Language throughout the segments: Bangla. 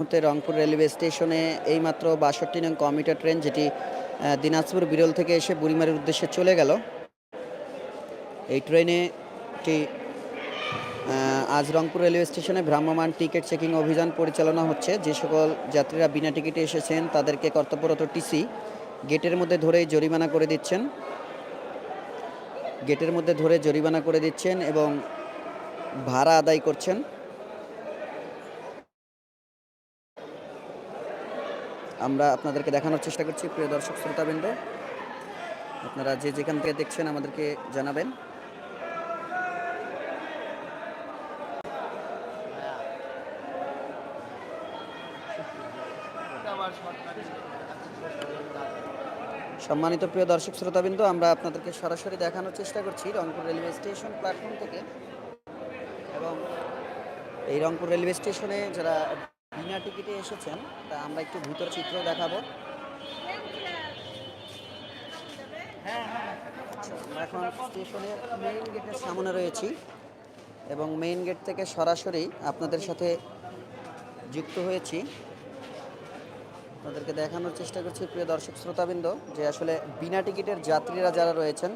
মুহূর্তে রংপুর রেলওয়ে স্টেশনে এইমাত্র বাষট্টি নং কমিউটার ট্রেন, যেটি দিনাজপুর বিরল থেকে এসে বুড়িমারের উদ্দেশ্যে চলে গেল। এই ট্রেনে আজ রংপুর রেলওয়ে স্টেশনে ভ্রাম্যমাণ টিকিট চেকিং অভিযান পরিচালনা হচ্ছে। যে সকল যাত্রীরা বিনা টিকিটে এসেছেন, তাদেরকে কর্তব্যরত টিসি গেটের মধ্যে ধরেই জরিমানা করে দিচ্ছেন। গেটের মধ্যে ধরে জরিমানা করে দিচ্ছেন এবং ভাড়া আদায় করছেন। আমরা আপনাদেরকে দেখানোর চেষ্টা করছি, প্রিয় দর্শক শ্রোতাবৃন্দ। আপনারা যে যেখান থেকে দেখছেন আমাদেরকে জানাবেন। সম্মানিত প্রিয় দর্শক শ্রোতাবৃন্দ, আমরা আপনাদেরকে সরাসরি দেখানোর চেষ্টা করছি রংপুর রেলওয়ে স্টেশন প্ল্যাটফর্ম থেকে। এবং এই রংপুর রেলওয়ে স্টেশনে যারা বিনা টিকিটে এসেছেন, তা আমরা একটু ভিতর চিত্র দেখাবো। আমরা এখন স্টেশনের মেইন গেটের সামনে রয়েছি এবং মেইন গেট থেকে সরাসরি আপনাদের সাথে যুক্ত হয়েছি। আপনাদেরকে দেখানোর চেষ্টা করছি, প্রিয় দর্শক শ্রোতাবৃন্দ, যে আসলে বিনা টিকিটের যাত্রীরা যারা রয়েছেন,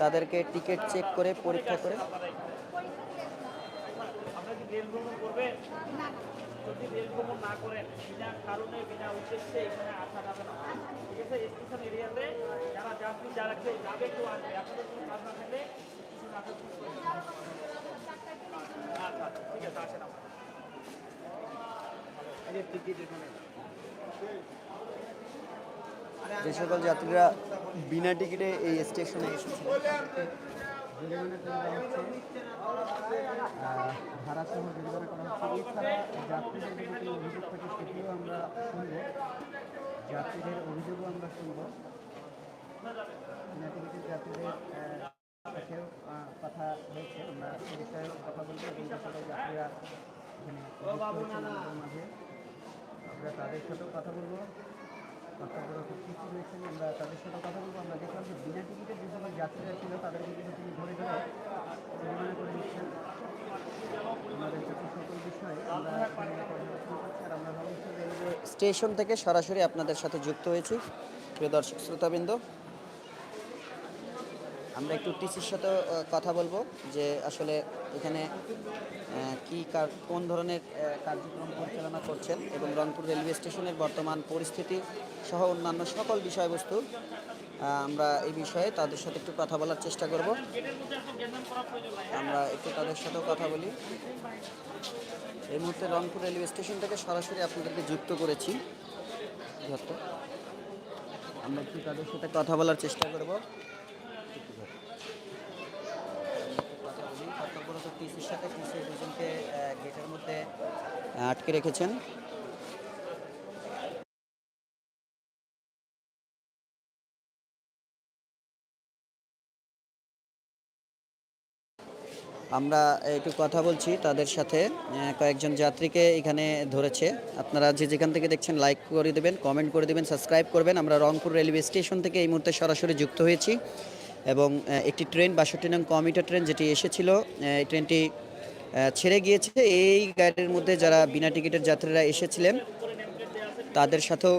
তাদেরকে টিকিট চেক করে, পরীক্ষা করে আপনারা কি রেল ভ্রমণ করবেন যদি না করেন বিনা কারণে বিনা উদ্দেশ্যে এখানে আসা যাবে না। ঠিক আছে? স্টেশন এরিয়াতে যারা যাত্রী যারা কেউ যাবে কেউ আসবে। আপনাদের কোনো কাজ না থাকলে। আচ্ছা আচ্ছা ঠিক আছে আসেন আপনারা যে সকল যাত্রীরা বিনা টিকিটে এই স্টেশনে এসেছেন ভাড়া সহ জরিমানা করা হচ্ছে এছাড়া যাত্রীদের যদি অভিযোগ থাকে সেটিও আমরা শুনব যাত্রীদের অভিযোগও আমরা শুনব যাত্রীদের সাথেও কথা হয়েছে আমরা সে বিষয়ে কথা বলব এবং যে যাত্রীরা এখানে মাঝে আমরা তাদের সাথেও কথা বলব। স্টেশন থেকে সরাসরি আপনাদের সাথে যুক্ত হয়েছি। প্রিয় দর্শক শ্রোতাবৃন্দ আমরা একটু টিসির সাথে কথা বলব যে আসলে এখানে কি কোন ধরনের কার্যক্রম পরিচালনা করছেন এবং রংপুর রেলওয়ে স্টেশনের বর্তমান পরিস্থিতি সহ অন্যান্য সকল বিষয়বস্তু আমরা এই বিষয়ে তাদের সাথে একটু কথা বলার চেষ্টা করব। আমরা একটু তাদের সাথেও কথা বলি। এই মুহূর্তে রংপুর রেলওয়ে স্টেশন থেকে সরাসরি আপনাদেরকে যুক্ত করেছি। আমরা একটু তাদের সাথে কথা বলার চেষ্টা করব কথা বলি কর্তব্যরত আটকে রেখেছেন। আমরা একটু কথা বলছি তাদের সাথে। কয়েকজন যাত্রীকে এখানে ধরেছে। আপনারা যে যেখান থেকে দেখছেন লাইক করে দেবেন কমেন্ট করে দেবেন সাবস্ক্রাইব করবেন। আমরা রংপুর রেলওয়ে স্টেশন থেকে এই মুহূর্তে সরাসরি যুক্ত হয়েছি। এবং একটি ট্রেন বাষট্টি নং কমিটার ট্রেন যেটি এসেছিল ট্রেনটি ছেড়ে গিয়েছে। এই গাড়ির মধ্যে যারা বিনা টিকিটের যাত্রীরা এসেছিলেন, তাদের সাথেও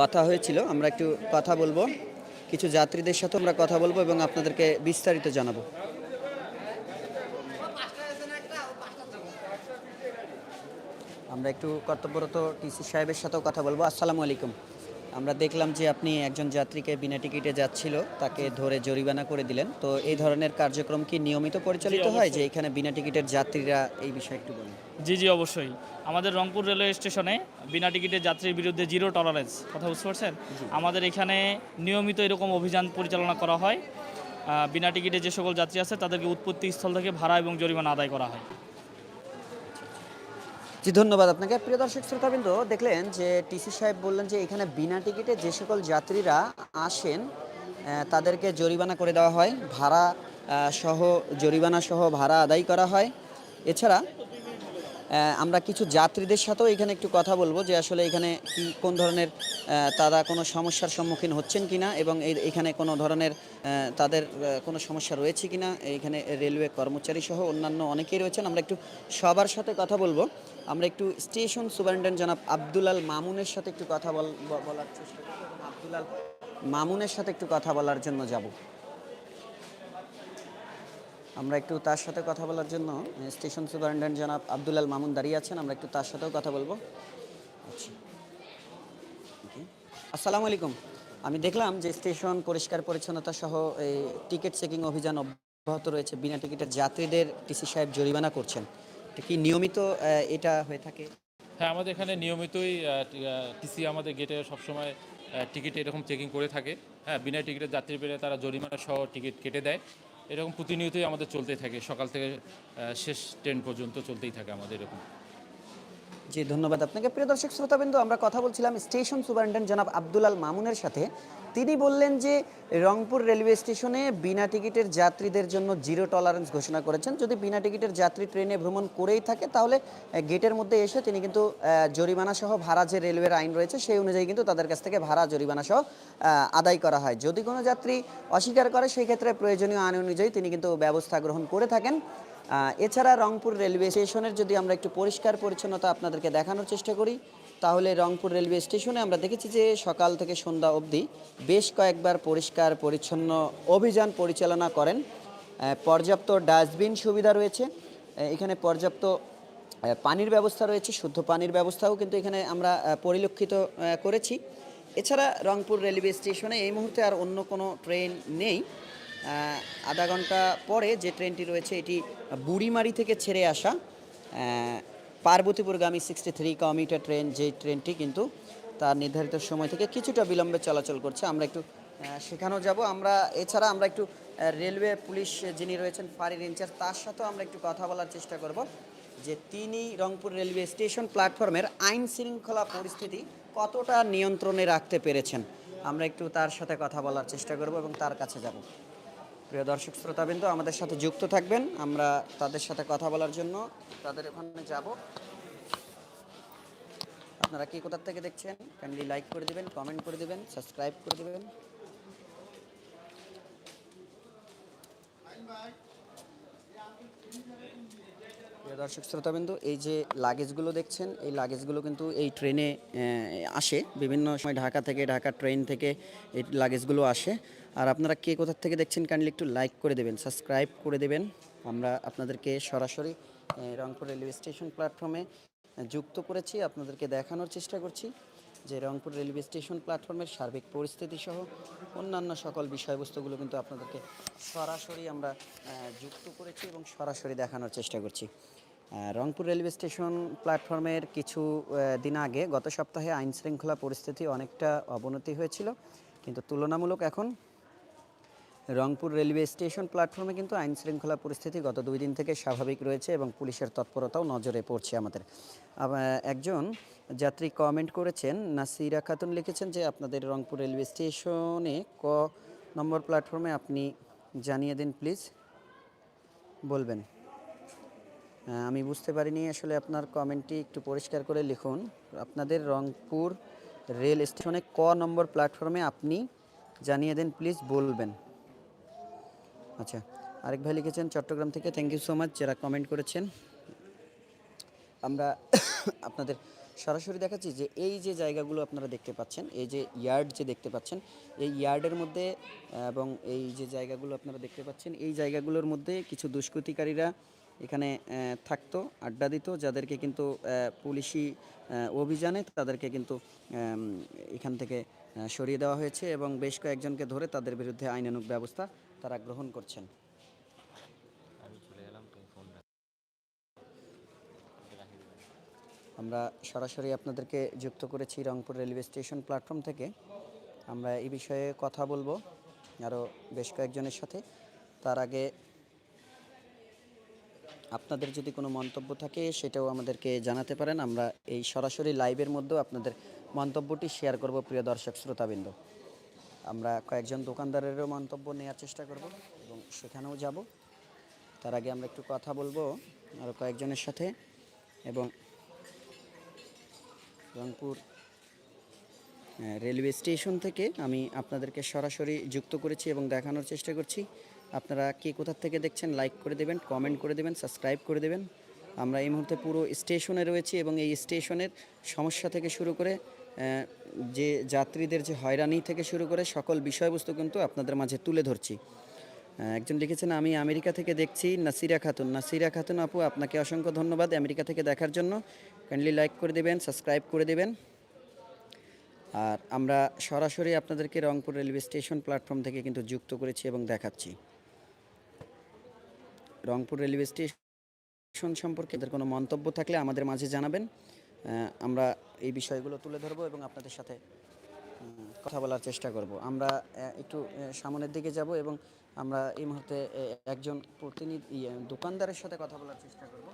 কথা হয়েছিল। আমরা একটু কথা বলব। কিছু যাত্রীদের সাথে আমরা কথা বলব এবং আপনাদেরকে বিস্তারিত জানাব। আমরা একটু কর্তব্যরত টিসি সাহেবের সাথেও কথা বলব। আসসালামু আলাইকুম। আমরা দেখলাম যে আপনি একজন যাত্রীকে বিনা টিকিটে যাচ্ছিল তাকে ধরে জরিমানা করে দিলেন। তো এই ধরনের কার্যক্রম কি নিয়মিত পরিচালিত হয় যে এখানে বিনা টিকিটের যাত্রীরা এই বিষয়ে একটু বলুন? জি জি অবশ্যই। আমাদের রংপুর রেলওয়ে স্টেশনে বিনা টিকিটের যাত্রীর বিরুদ্ধে জিরো টলারেন্স। কথা বুঝতে পারছেন? আমাদের এখানে নিয়মিত এরকম অভিযান পরিচালনা করা হয়। বিনা টিকিটে যে সকল যাত্রী আছে তাদেরকে উৎপত্তি স্থল থেকে ভাড়া এবং জরিমানা আদায় করা হয়। জি, ধন্যবাদ আপনাকে। প্রিয় দর্শক, শ্রোতাবৃন্দ, দেখলেন যে টিসি সাহেব বললেন যে এখানে বিনা টিকিটে যে সকল যাত্রীরা আসেন তাদেরকে জরিমানা করে দেওয়া হয়, ভাড়া সহ জরিমানা সহ ভাড়া আদায় করা হয়। এছাড়া আমরা কিছু যাত্রীদের সাথেও এখানে একটু কথা বলব যে আসলে এখানে কি, কোন ধরনের তারা কোনো সমস্যার সম্মুখীন হচ্ছেন কিনা এবং এখানে কোনো ধরনের তাদের কোনো সমস্যা রয়েছে কিনা, এখানে রেলওয়ে কর্মচারী সহ অন্যান্য অনেকেই রয়েছেন। আমরা একটু সবার সাথে কথা বলব। আমরা একটু স্টেশন সুপারিনটেন্ডেন্ট জনাব আব্দুল আল মামুনের সাথে একটু কথা বল বলার চেষ্টা করব মামুনের সাথে একটু কথা বলার জন্য যাব। আমরা একটু তার সাথে কথা বলার জন্য স্টেশন সুপারিনটেন্ডেন্ট জনাব আব্দুল আল মামুন দাঁড়িয়ে আছেন, আমরা একটু তার সাথেও কথা বলব। আচ্ছা। আসসালামু আলাইকুম। আমি দেখলাম যে স্টেশন পরিষ্কার পরিচ্ছন্নতা সহ এই টিকিট চেকিং অভিযান অব্যাহত রয়েছে। বিনা টিকিটের যাত্রীদের টিসি সাহেব জরিমানা করছেন। কি নিয়মিত এটা হয়ে থাকে? হ্যাঁ আমাদের এখানে নিয়মিতই টিসি আমাদের গেটে সবসময় টিকিট এরকম চেকিং করে থাকে। হ্যাঁ বিনা টিকিটের যাত্রী পেলে তারা জরিমানা সহ টিকিট কেটে দেয়। এরকম প্রতিনিয়তই আমাদের চলতেই থাকে। সকাল থেকে শেষ ট্রেন পর্যন্ত চলতেই থাকে আমাদের এরকম। জি, ধন্যবাদ আপনাকে। প্রিয় দর্শক, শ্রোতাবিন্দু, আমরা কথা বলছিলাম স্টেশন সুপারিনটেন্ডেন্ট জনাব আব্দুল আল মামুনের সাথে। তিনি বললেন যে রংপুর রেলওয়ে স্টেশনে বিনা টিকিটের যাত্রীদের জন্য জিরো টলারেন্স ঘোষণা করেছেন। যদি বিনা টিকিটের যাত্রী ট্রেনে ভ্রমণ করেই থাকে, তাহলে গেটের মধ্যে এসে তিনি কিন্তু জরিমানা সহ ভাড়া যে রেলওয়ের আইন রয়েছে, সেই অনুযায়ী কিন্তু তাদের কাছ থেকে ভাড়া জরিমানা সহ আদায় করা হয়। যদি কোনো যাত্রী অস্বীকার করে, সেই ক্ষেত্রে প্রয়োজনীয় আইন অনুযায়ী তিনি কিন্তু ব্যবস্থা গ্রহণ করে থাকেন। এছাড়া রংপুর রেলওয়ে স্টেশনের যদি আমরা একটু পরিষ্কার পরিচ্ছন্নতা আপনাদেরকে দেখানোর চেষ্টা করি, তাহলে রংপুর রেলওয়ে স্টেশনে আমরা দেখেছি যে সকাল থেকে সন্ধ্যা অবধি বেশ কয়েকবার পরিষ্কার পরিচ্ছন্ন অভিযান পরিচালনা করেন পর্যাপ্ত ডাস্টবিন সুবিধা রয়েছে এখানে পর্যাপ্ত পানির ব্যবস্থা রয়েছে, শুদ্ধ পানির ব্যবস্থাও কিন্তু এখানে আমরা পরিলক্ষিত করেছি। এছাড়া রংপুর রেলওয়ে স্টেশনে এই মুহূর্তে আর অন্য কোনো ট্রেন নেই। আধা ঘণ্টা পরে যে ট্রেনটি রয়েছে, এটি বুড়িমারি থেকে ছেড়ে আসা পার্বতীপুরগামী সিক্সটি থ্রি কমিটার ট্রেন যে ট্রেনটি কিন্তু তার নির্ধারিত সময় থেকে কিছুটা বিলম্বে চলাচল করছে। আমরা একটু সেখানেও যাব। আমরা, এছাড়া আমরা একটু রেলওয়ে পুলিশ যিনি রয়েছেন ফাঁড়ির ইনচার্জ, তার সাথেও আমরা একটু কথা বলার চেষ্টা করব যে তিনি রংপুর রেলওয়ে স্টেশন প্ল্যাটফর্মের আইন শৃঙ্খলা পরিস্থিতি কতটা নিয়ন্ত্রণে রাখতে পেরেছেন। আমরা একটু তার সাথে কথা বলার চেষ্টা করব এবং তার কাছে যাব। প্রিয় দর্শক শ্রোতাবৃন্দ, আমাদের সাথে যুক্ত থাকবেন। আমরা তাদের সাথে কথা বলার জন্য তাদের ওখানে যাব। আপনারা কি কোথা থেকে দেখছেন? কাইন্ডলি লাইক করে দিবেন কমেন্ট করে দিবেন সাবস্ক্রাইব করে দিবেন। প্রিয় দর্শক শ্রোতাবিন্দু, এই যে লাগেজগুলো দেখছেন, এই লাগেজগুলো কিন্তু এই ট্রেনে আসে। বিভিন্ন সময় ঢাকা থেকে, ঢাকা ট্রেন থেকে এই লাগেজগুলো আসে। আর আপনারা কে কোথার থেকে দেখছেন কাইন্ডলি একটু লাইক করে দেবেন সাবস্ক্রাইব করে দেবেন। আমরা আপনাদেরকে সরাসরি রংপুর রেলওয়ে স্টেশন প্ল্যাটফর্মে যুক্ত করেছি, আপনাদেরকে দেখানোর চেষ্টা করছি যে রংপুর রেলওয়ে স্টেশন প্ল্যাটফর্মের সার্বিক পরিস্থিতি সহ অন্যান্য সকল বিষয়বস্তুগুলো কিন্তু আপনাদেরকে সরাসরি আমরা যুক্ত করেছি এবং সরাসরি দেখানোর চেষ্টা করছি। রংপুর রেলওয়ে স্টেশন প্ল্যাটফর্মের কিছু দিন আগে, গত সপ্তাহে আইন শৃঙ্খলা পরিস্থিতি অনেকটা অবনতি হয়েছিল, কিন্তু তুলনামূলক এখন রংপুর রেলওয়ে স্টেশন প্ল্যাটফর্মে কিন্তু আইন শৃঙ্খলা পরিস্থিতি গত দুই দিন থেকে স্বাভাবিক রয়েছে এবং পুলিশের তৎপরতাও নজরে পড়ছে আমাদের। একজন যাত্রী কমেন্ট করেছেন, নাসিরা খাতুন লিখেছেন যে আপনাদের রংপুর রেলওয়ে স্টেশনে ক নম্বর প্ল্যাটফর্মে আপনি জানিয়ে দিন প্লিজ। বলবেন। আমি বুঝতে পারিনি আসলে আপনার কমেন্টটি একটু পরিষ্কার করে লিখুন। আপনাদের রংপুর রেল স্টেশনে ক নম্বর প্ল্যাটফর্মে আপনি জানিয়ে দিন প্লিজ, বলবেন। আচ্ছা আরেক ভাই লিখেছেন, চট্টগ্রাম থেকে থ্যাংক ইউ সো মাচ যারা কমেন্ট করেছেন। আমরা আপনাদের সরাসরি দেখাচ্ছি যে এই যে জায়গাগুলো আপনারা দেখতে পাচ্ছেন, এই যে ইয়ার্ড যে দেখতে পাচ্ছেন, এই ইয়ার্ডের মধ্যে এবং এই যে জায়গাগুলো আপনারা দেখতে পাচ্ছেন, এই জায়গাগুলোর মধ্যে কিছু দুষ্কৃতিকারীরা এখানে থাকতো, আড্ডা দিত, যাদেরকে কিন্তু পুলিশি অভিযানে তাদেরকে কিন্তু এখান থেকে সরিয়ে দেওয়া হয়েছে এবং বেশ কয়েকজনকে ধরে তাদের বিরুদ্ধে আইনানুগ ব্যবস্থা তারা গ্রহণ করছেন। আমরা সরাসরি আপনাদেরকে যুক্ত করেছি রংপুর রেলওয়ে স্টেশন প্ল্যাটফর্ম থেকে। আমরা এই বিষয়ে কথা বলব আরও বেশ কয়েকজনের সাথে। তার আগে আপনাদের যদি কোনো মন্তব্য থাকে সেটাও আমাদেরকে জানাতে পারেন। আমরা এই সরাসরি লাইভের মধ্যেও আপনাদের মন্তব্যটি শেয়ার করব প্রিয় দর্শক শ্রোতাবৃন্দ। আমরা কয়েকজন দোকানদারেরও মন্তব্য নেওয়ার চেষ্টা করব এবং সেখানেও যাব। তার আগে আমরা একটু কথা বলব আরও কয়েকজনের সাথে এবং রংপুর রেলওয়ে স্টেশন থেকে আমি আপনাদেরকে সরাসরি যুক্ত করেছি এবং দেখানোর চেষ্টা করছি। আপনারা কে কোথা থেকে দেখছেন, লাইক করে দেবেন, কমেন্ট করে দেবেন, সাবস্ক্রাইব করে দেবেন। আমরা এই মুহূর্তে পুরো স্টেশনে রয়েছি এবং এই স্টেশনের সমস্যা থেকে শুরু করে যে যাত্রীদের যে হয়রানি থেকে শুরু করে সকল বিষয়বস্তু কিন্তু আপনাদের মাঝে তুলে ধরছি। একজন লিখেছেন, আমি আমেরিকা থেকে দেখছি নাসিরা খাতুন। নাসিরা খাতুন আপু, আপনাকে অসংখ্য ধন্যবাদ আমেরিকা থেকে দেখার জন্য। কাইন্ডলি লাইক করে দেবেন সাবস্ক্রাইব করে দেবেন। আর আমরা সরাসরি আপনাদেরকে রংপুর রেলওয়ে স্টেশন প্ল্যাটফর্ম থেকে কিন্তু যুক্ত করেছি এবং দেখাচ্ছি। রংপুর রেলওয়ে স্টেশন সম্পর্কে এদের কোনো মন্তব্য থাকলে আমাদের মাঝে জানাবেন। আমরা এই বিষয়গুলো তুলে ধরবো এবং আপনাদের সাথে কথা বলার চেষ্টা করব। আমরা একটু সামনের দিকে যাব এবং আমরা এই মুহূর্তে একজন প্রতিনিধি দোকানদারের সাথে কথা বলার চেষ্টা করব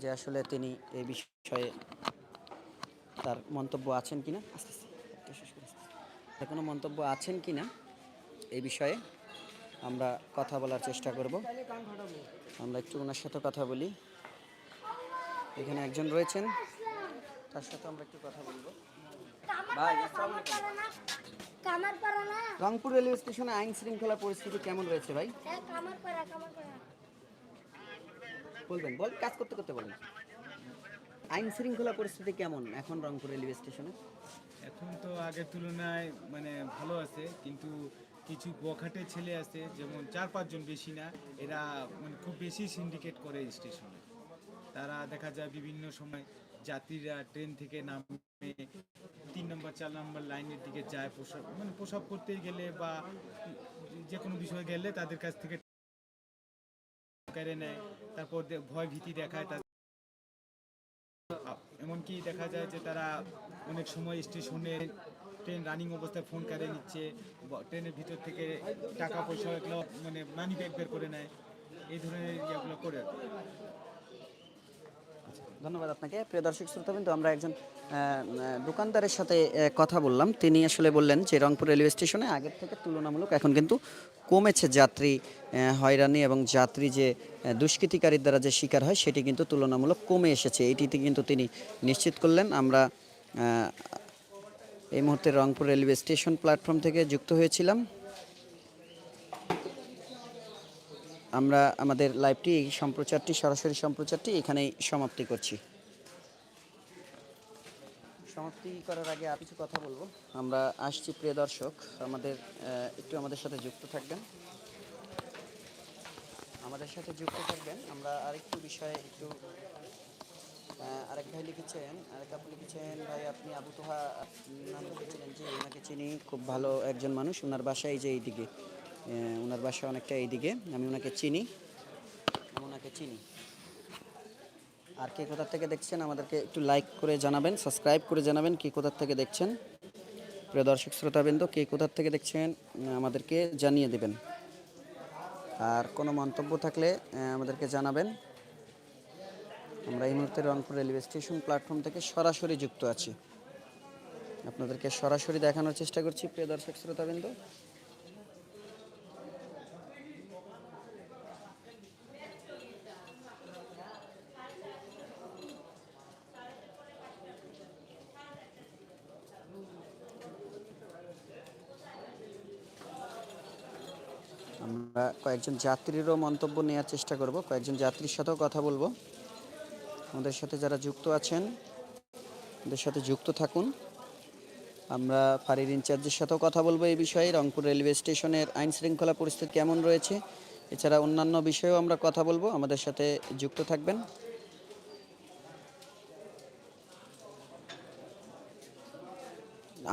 যে আসলে তিনি এই বিষয়ে তার মন্তব্য আছেন কিনা। আস্তে আস্তে, কোনো মন্তব্য আছেন কিনা এই বিষয়ে আমরা কথা বলার চেষ্টা করব। আমরা একটু ওনার সাথে কথা বলি। এখানে একজন রয়েছেন। তার সাথে আমরা একটু কথা বলব। ভাই রংপুর রেলওয়ে স্টেশনে আইন শৃঙ্খলা পরিস্থিতি কেমন রয়েছে ভাই? হ্যাঁ বলবেন বল কাজ করতে করতে বলেন। আইন শৃঙ্খলা পরিস্থিতি কেমন এখন রংপুর রেলওয়ে স্টেশনে? এখন তো আগের তুলনায় মানে ভালো আছে কিন্তু কিছু বখাটে ছেলে আছে যেমন চার পাঁচজন বেশি না এরা মানে খুব বেশি সিন্ডিকেট করে স্টেশনে। তারা দেখা যায় বিভিন্ন সময় যাত্রীরা ট্রেন থেকে নামে তিন নম্বর চার নম্বর লাইনের দিকে যায় প্রসাব মানে প্রসাব করতে গেলে বা যে কোনো বিষয়ে গেলে তাদের কাছ থেকে কেড়ে নেয়, তারপর ভয় ভীতি দেখায় তাদের এমনকি দেখা যায় যে তারা অনেক সময় স্টেশনে ট্রেন রানিং অবস্থায় ফোন কেড়ে নিচ্ছে ট্রেনের ভিতর থেকে টাকা পয়সা এগুলো মানে মানি ব্যাগ বের করে নেয়, এই ধরনের ইয়েগুলো করে। ধন্যবাদ আপনাকে। প্রিয় দর্শক, শ্রোতাবিন্দু, আমরা একজন দোকানদারের সাথে কথা বললাম। তিনি আসলে বললেন যে, রংপুর রেলওয়ে স্টেশনে আগের থেকে তুলনামূলক এখন কিন্তু কমেছে যাত্রী হয়রানি এবং যাত্রী যে দুষ্কৃতিকারীর দ্বারা যে শিকার হয়, সেটি কিন্তু তুলনামূলক কমে এসেছে। এটিতে কিন্তু তিনি নিশ্চিত করলেন, আমরা এই মুহূর্তে রংপুর রেলওয়ে স্টেশন প্ল্যাটফর্ম থেকে যুক্ত হয়েছিলাম। আমরা আমাদের লাইভটি এই সম্প্রচারটি, সরাসরি সম্প্রচারটি এখানেই সমাপ্তি করছি। সমাপ্তি করার আগে আর কিছু কথা বলব। আমরা আসছি, প্রিয় দর্শক, আমাদের একটু আমাদের সাথে যুক্ত থাকবেন। আমাদের সাথে যুক্ত থাকবেন। আমরা আরেকটু বিষয়ে একটু আরেক ভাই লিখেছেন, আরেক আপু লিখেছেন, ভাই আপনি আবু তোহা নাম লিখেছিলেন যে ওনাকে চিনি, খুব ভালো একজন মানুষ, ওনার বাসায় যে এইদিকে। ওনার বাসা অনেকটা এইদিকে। আমি ওনাকে চিনি। ওনাকে চিনি। আর কে কোথার থেকে দেখছেন, আমাদেরকে একটু লাইক করে জানাবেন সাবস্ক্রাইব করে জানাবেন কে কোথার থেকে দেখছেন। প্রিয় দর্শক, শ্রোতাবৃন্দ, কে কোথার থেকে দেখছেন আমাদেরকে জানিয়ে দেবেন। আর কোনো মন্তব্য থাকলে আমাদেরকে জানাবেন। আমরা এই মুহূর্তে রংপুর রেলওয়ে স্টেশন প্ল্যাটফর্ম থেকে সরাসরি যুক্ত আছি। আপনাদেরকে সরাসরি দেখানোর চেষ্টা করছি, প্রিয় দর্শক, শ্রোতাবৃন্দ আমরা কয়েকজন যাত্রীরও মন্তব্য নেওয়ার চেষ্টা করব। কয়েকজন যাত্রীর সাথেও কথা বলব। আমাদের সাথে যারা যুক্ত আছেন, আমাদের সাথে যুক্ত থাকুন। আমরা ফাঁড়ির ইনচার্জের সাথেও কথা বলব এই বিষয়ে। রংপুর রেলওয়ে স্টেশনের আইন শৃঙ্খলা পরিস্থিতি কেমন রয়েছে, এছাড়া অন্যান্য বিষয়েও আমরা কথা বলব। আমাদের সাথে যুক্ত থাকবেন।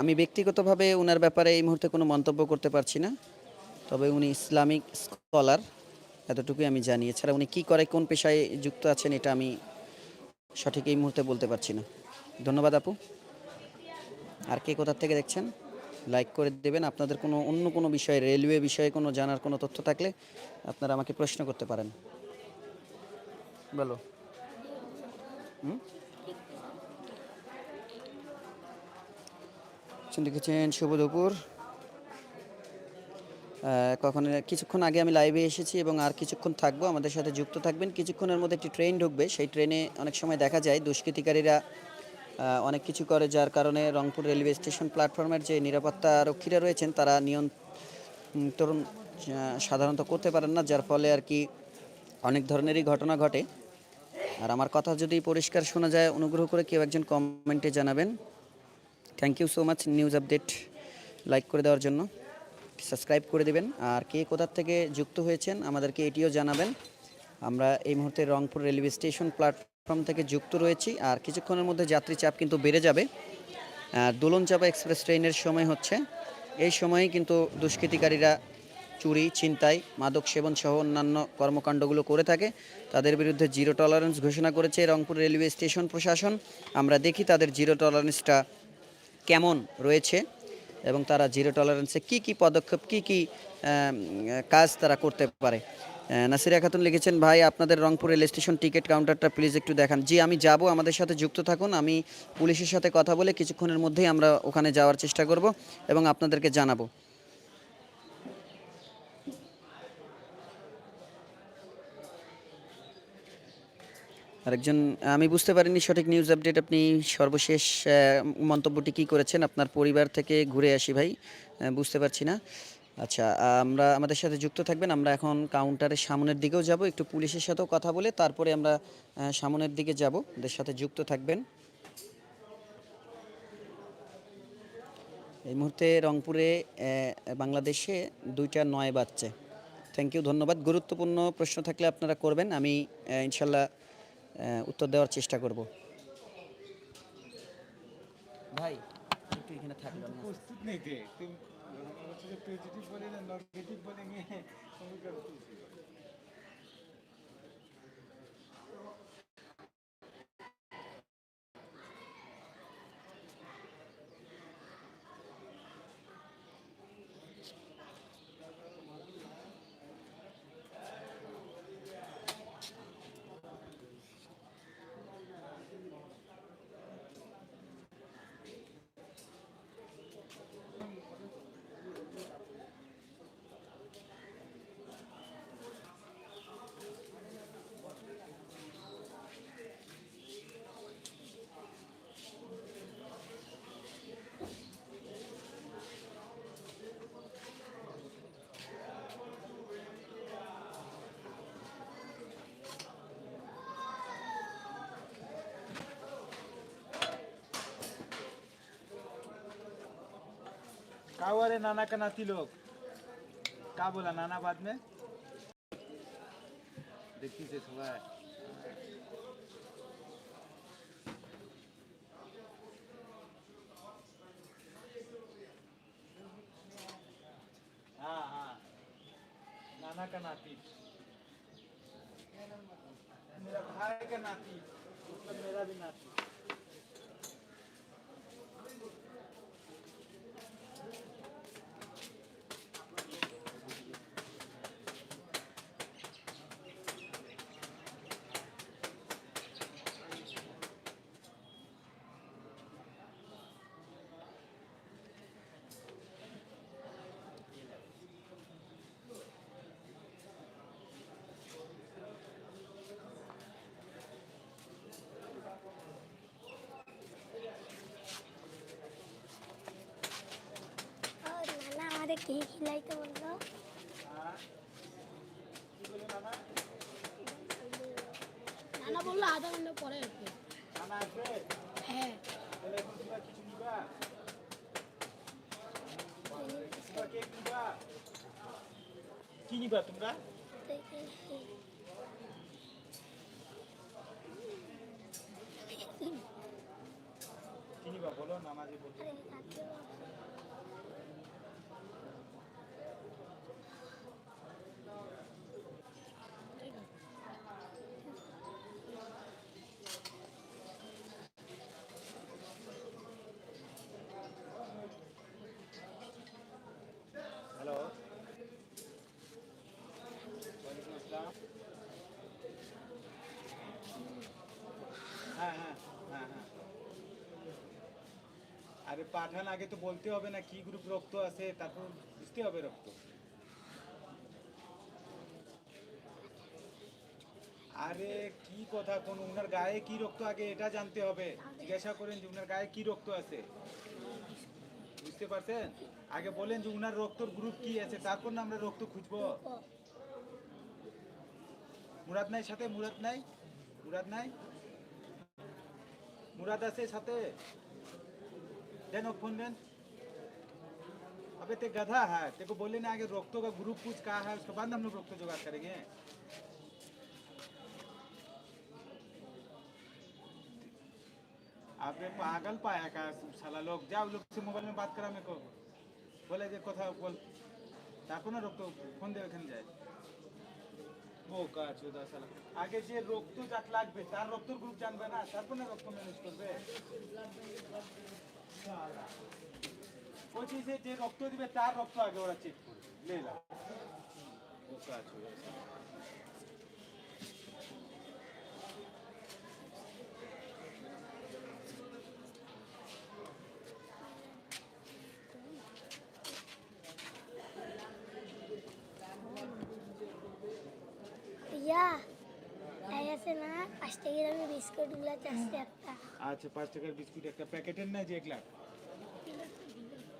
আমি ব্যক্তিগতভাবে ওনার ব্যাপারে এই মুহূর্তে কোনো মন্তব্য করতে পারছি না। তবে উনি ইসলামিক স্কলার, এতটুকুই আমি জানি। এছাড়া উনি কী করে, কোন পেশায় যুক্ত আছেন, এটা আমি সঠিক এই মুহূর্তে বলতে পারছি না। ধন্যবাদ আপু। আর কে কোথার থেকে দেখছেন? লাইক করে দেবেন। আপনাদের কোনো অন্য কোনো বিষয়ে, রেলওয়ে বিষয়ে কোনো জানার কোনো তথ্য থাকলে আপনারা আমাকে প্রশ্ন করতে পারেন। বলো। হুম? লিখেছেন শুভ দুপুর। কখন কিছুক্ষণ আগে আমি লাইভে এসেছি এবং আর কিছুক্ষণ থাকব, আমাদের সাথে যুক্ত থাকবেন। কিছুক্ষণের মধ্যে একটি ট্রেন ঢুকবে, সেই ট্রেনে অনেক সময় দেখা যায় দুষ্কৃতিকারীরা অনেক কিছু করে, যার কারণে রংপুর রেলওয়ে স্টেশন প্ল্যাটফর্মের যে নিরাপত্তা রক্ষীরা রয়েছেন, তারা নিয়ন্ত্রণ সাধারণত করতে পারেন না, যার ফলে আর কি অনেক ধরনেরই ঘটনা ঘটে। আর আমার কথা যদি পরিষ্কার শোনা যায়, অনুগ্রহ করে কেউ একজন কমেন্টে জানাবেন। Thank you so much news update like করে দেওয়ার জন্য। সাবস্ক্রাইব করে দেবেন। আর কে কোথার থেকে যুক্ত হয়েছেন, আমাদেরকে এটিও জানাবেন। আমরা এই মুহূর্তে রংপুর রেলওয়ে স্টেশন প্ল্যাটফর্ম থেকে যুক্ত রয়েছি। আর কিছুক্ষণের মধ্যে যাত্রী চাপ কিন্তু বেড়ে যাবে। আর দোলনচাপা এক্সপ্রেস ট্রেনের সময় হচ্ছে। এই সময়ে কিন্তু দুষ্কৃতিকারীরা চুরি, ছিনতাই, মাদক সেবন সহ অন্যান্য কর্মকাণ্ডগুলো করে থাকে। তাদের বিরুদ্ধে জিরো টলারেন্স ঘোষণা করেছে রংপুর রেলওয়ে স্টেশন প্রশাসন। আমরা দেখি তাদের জিরো টলারেন্সটা কেমন রয়েছে। এবং তারা জিরো টলারেন্সে কি কি পদক্ষেপ, কি কি কাজ তারা করতে পারে। নাসিরা খাতুন লিখেছেন, ভাই, আপনাদের রংপুর রেল স্টেশন টিকিট কাউন্টারটা প্লিজ একটু দেখান। জি, আমি যাব, আমাদের সাথে যুক্ত থাকুন। আমি পুলিশের সাথে কথা বলে কিছুক্ষণের মধ্যেই আমরা ওখানে যাওয়ার চেষ্টা করব এবং আপনাদেরকে জানাব। আরেকজন, আমি বুঝতে পারিনি সঠিক নিউজ আপডেট আপনি সর্বশেষ মন্তব্যটি কি করেছেন? আপনার পরিবার থেকে ঘুরে আসি ভাই বুঝতে পারছি না। আচ্ছা আমরা আমাদের সাথে যুক্ত থাকবেন। আমরা এখন কাউন্টারের সামনের দিকেও যাব, একটু পুলিশের সাথেও কথা বলে তারপরে আমরা সামনের দিকে যাব। ওদের সাথে যুক্ত থাকবেন। এই মুহূর্তে রংপুরে বাংলাদেশে দুইটা নয় বাজছে। থ্যাংক ইউ ধন্যবাদ। গুরুত্বপূর্ণ প্রশ্ন থাকলে আপনারা করবেন। আমি ইনশাল্লাহ উত্তর দেওয়ার চেষ্টা করব। ভাই একটু এখানে থাকবেন। না का हुआ रे नाना का नाती लोग। का बोला नाना बाद में? देखती से सुबह हाँ हाँ। नाना का नाती। मेरा भाई का नाती मतलब मेरा भी नाती। কে খিলাইতে বলল? নানা বলল আধা ঘণ্টা পরে আসবে কি। হ্যাঁ। নিবা তোমরা? কি নিবা বলো নামাজি বলো আরে পাঠান, আগে তো বলতে হবে না কি গ্রুপ রক্ত আছে, তারপর বুঝতে হবে রক্ত। আরে কি কথা কোন, উনার গায়ে কি রক্ত আগে এটা জানতে হবে। জিজ্ঞাসা করেন যে উনার গায়ে কি রক্ত আছে। বুঝতে পারছেন? আগে বলেন যে উনার রক্তর গ্রুপ কি আছে, তারপর না আমরা রক্ত খুঁজবো। মুরাদ নাই সাথে, মুরাদ নাই? মুরাদ নাই? মুরাদ আছে সাথে? देन ओक फोन देन अबे ते गधा है तेरे को बोले ना आगे रक्तों का ग्रुप कुछ कहा है उसके बाद हम लोग रक्त जुगाड़ करेंगे आपने पागल पाया का साला लोग जाओ लोग से मोबाइल में बात करा मेरे को बोले যে কথা বল তারপর না রক্ত ফোন দেবে এখানে যায় বোকা চোদা শালা আগে যে রক্ত যাক লাগবে তার রক্তর গ্রুপ জানবে না তারপর না রক্ত ম্যানেজ করবে শালা বলছি যে যে রক্ত দিবে তার রক্ত আগে ওরা চেক করবে। লে লাও বোকা চোদা শালা। ইয়া এই আছে না? পাঁচ টাকা দামি বিস্কুটগুলো চাচ্ছে একটা। আচ্ছা পাঁচ টাকার বিস্কুট একটা। প্যাকেটের না যে এক লাখ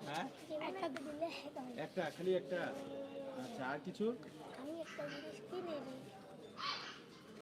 হ্যাঁ? একটা খালি একটা। আচ্ছা আর কিছু? আমি একটা জিনিস কিনে নিই।